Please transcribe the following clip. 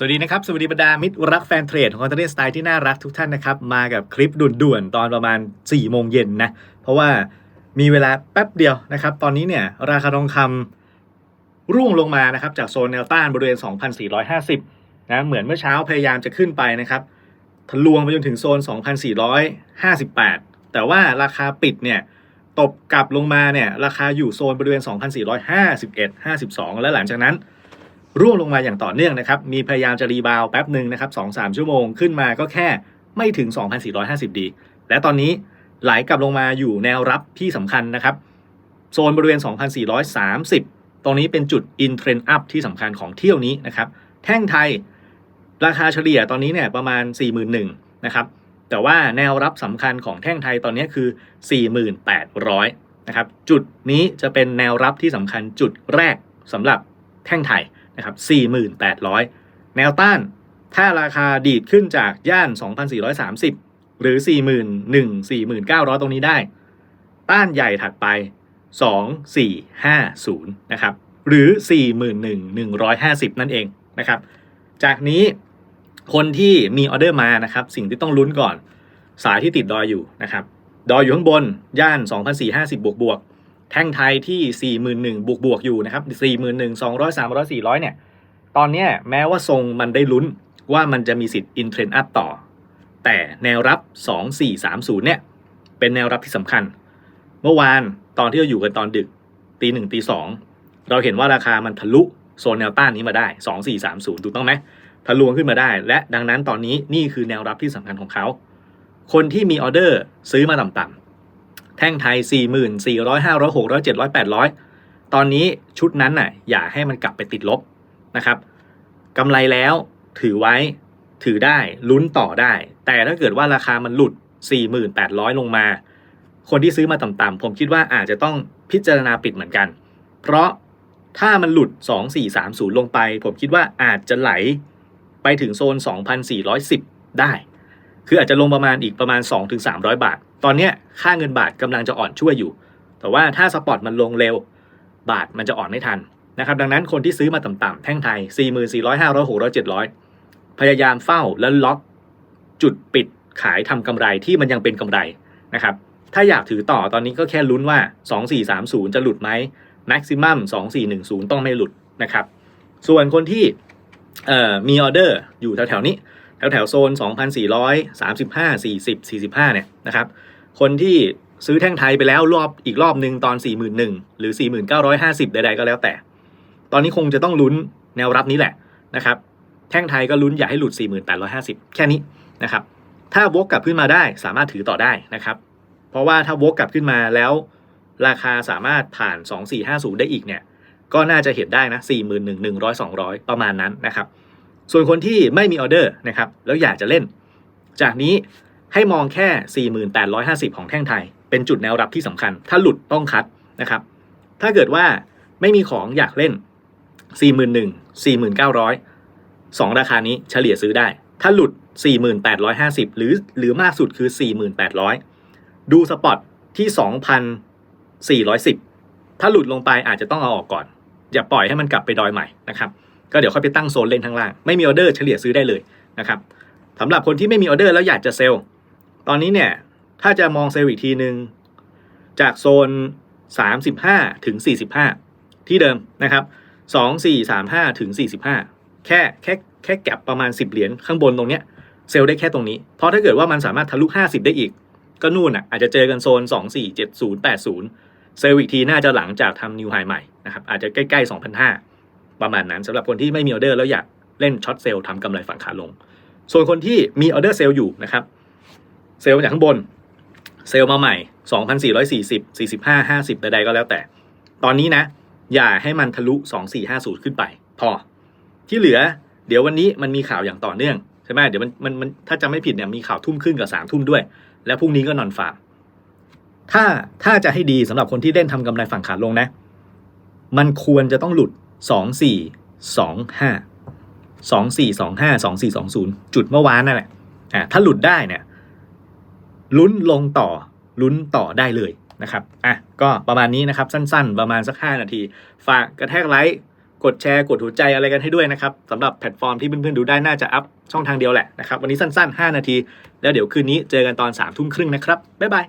สวัสดีนะครับ สวัสดีบรรดามิตรรักแฟนเทรดของคอนเทนต์สไตล์ที่น่ารักทุกท่านนะครับ มากับคลิปด่วนๆ ตอนประมาณ4โมงเย็นนะ เพราะว่ามีเวลาแป๊บเดียวนะครับ ตอนนี้เนี่ย ราคาทองคำร่วงลงมานะครับ จากโซนแนวต้านบริเวณ 2,450 นะ เหมือนเมื่อเช้าพยายามจะขึ้นไปนะครับ ทะลวงไปจนถึงโซน 2,458 แต่ว่าราคาปิดเนี่ยตบกลับลงมาเนี่ยราคาอยู่โซนบริเวณ 2,451 52 แล้วหลังจากนั้น ร่วงลงมาอย่างต่อเนื่องนะครับ มีพยายามจะรีบาวแป๊บหนึ่งนะครับ2-3ชั่วโมงขึ้นมาก็แค่ไม่ถึง 2,450 ดี และตอนนี้ไหลกลับลงมาอยู่แนวรับที่สำคัญนะครับ โซนบริเวณ 2,430 ตรงนี้เป็นจุด in trend up ที่สำคัญของเที่ยวนี้นะครับ แท่งไทย ราคาเฉลี่ยตอนนี้เนี่ยประมาณ 41,000นะครับ แต่ว่าแนวรับสำคัญของแท่งไทยตอนนี้คือ 4,800นะครับ จุดนี้จะเป็นแนวรับที่สำคัญจุดแรกสำหรับแท่งไทย นะครับ4,800 แนวต้านถ้าราคาดีดขึ้นจากย่าน 2,430 หรือ 41,000 4,900 ตรงนี้ได้ ต้านใหญ่ถัดไป 2,450 นะครับ หรือ 41,150 นั่นเองนะครับ จากนี้คนที่มีออเดอร์มานะครับ สิ่งที่ต้องลุ้นก่อน สายที่ติดดอยอยู่นะครับ ดอยอยู่ข้างบน ย่าน 2,450 บวกบวก แท่งไทยที่ 41,000บวกบวกๆอยู่นะครับ 41,000 200 300 400 เนี่ย ตอนนี้แม้ว่าทรงมันได้ลุ้นว่ามันจะมีสิทธิ์อินเทรนด์อัพต่อ แต่แนวรับ 2430 เนี่ย เป็นแนวรับที่สำคัญ เมื่อวานตอนที่เราอยู่กันตอนดึกตีหนึ่งตีสองเราเห็นว่าราคามันทะลุโซนแนวต้านนี้มาได้ 2430 ถูกต้องไหมทะลวงขึ้นมาได้ และดังนั้นตอนนี้นี่คือแนวรับที่สำคัญของเขา คนที่มีออเดอร์ซื้อมาต่ำ แท่งไทย 40,000 400 500 600 700 800 ตอนนี้ชุดนั้นน่ะอย่าให้มันกลับไปติดลบนะครับกำไรแล้วถือไว้ถือได้ลุ้นต่อได้ แต่ถ้าเกิดว่าราคามันหลุด 4,800 ลงมา คนที่ซื้อมาต่ำๆผมคิดว่าอาจจะต้องพิจารณาปิดเหมือนกัน เพราะถ้ามันหลุด 2430 ลงไป ผมคิดว่าอาจจะไหลไปถึงโซน 2,410 ได้ คืออาจจะลงประมาณอีกประมาณ 2-300 บาท ตอนเนี้ยค่าเงินบาทกำลังจะอ่อนช่วยอยู่ แต่ว่าถ้าสปอร์ตมันลงเร็ว บาทมันจะอ่อนไม่ทันนะครับดังนั้นคนที่ซื้อมาต่ำๆแท่งไทย 4,400 500 600 700 พยายามเฝ้าแล้วล็อกจุดปิดขายทำกำไรที่มันยังเป็นกำไรนะครับถ้าอยากถือต่อตอนนี้ก็แค่ลุ้นว่า 2430 จะหลุดไหม maximum 2410 ต้องไม่หลุดนะครับ ส่วนคนที่มีออเดอร์อยู่แถวๆนี้ แถวแถวโซน 2,435 40 45 เนี่ยนะครับ คนที่ซื้อแท่งไทยไปแล้วรอบอีกรอบหนึ่งตอน 41,000 หรือ 4,950 ใดๆก็แล้วแต่ ตอนนี้คงจะต้องลุ้นแนวรับนี้แหละนะครับ แท่งไทยก็ลุ้นอย่าให้หลุด 4,850 แค่นี้นะครับ ถ้าวกกลับขึ้นมาได้สามารถถือต่อได้นะครับ เพราะว่าถ้าวกกลับขึ้นมาแล้ว ราคาสามารถผ่าน 2450 ได้อีกเนี่ย ก็น่าจะเห็นได้นะ 41,100 200 ประมาณนั้นนะครับ ส่วนคนที่ไม่มีออเดอร์นะครับแล้วอยากจะเล่น จากนี้ให้มองแค่ 4,850 ของแท่งไทย เป็นจุดแนวรับที่สำคัญ ถ้าหลุดต้องคัดนะครับ ถ้าเกิดว่าไม่มีของอยากเล่น 41,000 4,900สองราคานี้เฉลี่ยซื้อได้ ถ้าหลุด 4,850 หรือหรือมากสุดคือ 4,800 ดูสปอตที่ 2,410 ถ้าหลุดลงไปอาจจะต้องเอาออกก่อน อย่าปล่อยให้มันกลับไปดอยใหม่นะครับ ก็เดี๋ยวค่อยไปตั้งโซนเล่นข้างล่าง ไม่มีออเดอร์เฉลี่ยซื้อได้เลยนะครับสำหรับคนที่ไม่มีออเดอร์แล้วอยากจะเซลล์ ตอนนี้เนี่ย ถ้าจะมองเซลล์อีกทีหนึ่งจากโซน 35 ถึง 45 ที่เดิมนะครับ 2 4 3 5 ถึง 45 แค่แค่แค่แก็บประมาณ 10 เหรียญข้างบนตรงเนี้ยเซลล์ได้แค่ตรงนี้ เพราะถ้าเกิดว่ามันสามารถทะลุ 50 ได้อีก ก็นู่นอะอาจจะเจอกันโซน 2 4 7 0 8 0 เซลล์อีกทีน่าจะหลังจากทำนิวไฮใหม่นะครับอาจจะใกล้ๆ 2,500 ประมาณนั้นสำหรับคนที่ไม่มีออเดอร์แล้วอยากเล่นช็อตเซลล์ทำกำไรฝั่งขาลง ส่วนคนที่มีออเดอร์เซลล์อยู่นะครับ เซลล์มาจากข้างบน เซลล์มาใหม่ 2,440 45 50 ใดๆก็แล้วแต่ ตอนนี้นะ อย่าให้มันทะลุ 2450 ขึ้นไป พอ ที่เหลือ เดี๋ยววันนี้มันมีข่าวอย่างต่อเนื่องใช่ไหมเดี๋ยวมันมันมันถ้าจำไม่ผิดเนี่ยมีข่าวทุ่มครึ่งกับสามทุ่มด้วย แล้วพรุ่งนี้ก็นอนฟาร์มถ้าถ้าจะให้ดีสำหรับคนที่เล่นทำกำไรฝั่งขาลงนะ มันควรจะต้องหลุด 2425 2425 2420จุดเมื่อวานนั่นแหละอ่าถ้าหลุดได้เนี่ยลุ้นลงต่อลุ้นต่อได้เลยนะครับอะก็ประมาณนี้นะครับสั้นๆ ประมาณสัก 5 นาที ฝากกระแทกไลค์กดแชร์กดหัวใจอะไรกันให้ด้วยนะครับสำหรับแพลตฟอร์มที่เพื่อนๆดูได้น่าจะอัพช่องทางเดียวแหละนะครับวันนี้สั้นๆ 5 นาที แล้วเดี๋ยวคืนนี้เจอกันตอน3ามทุ่มครึ่งนะครับบ๊ายบาย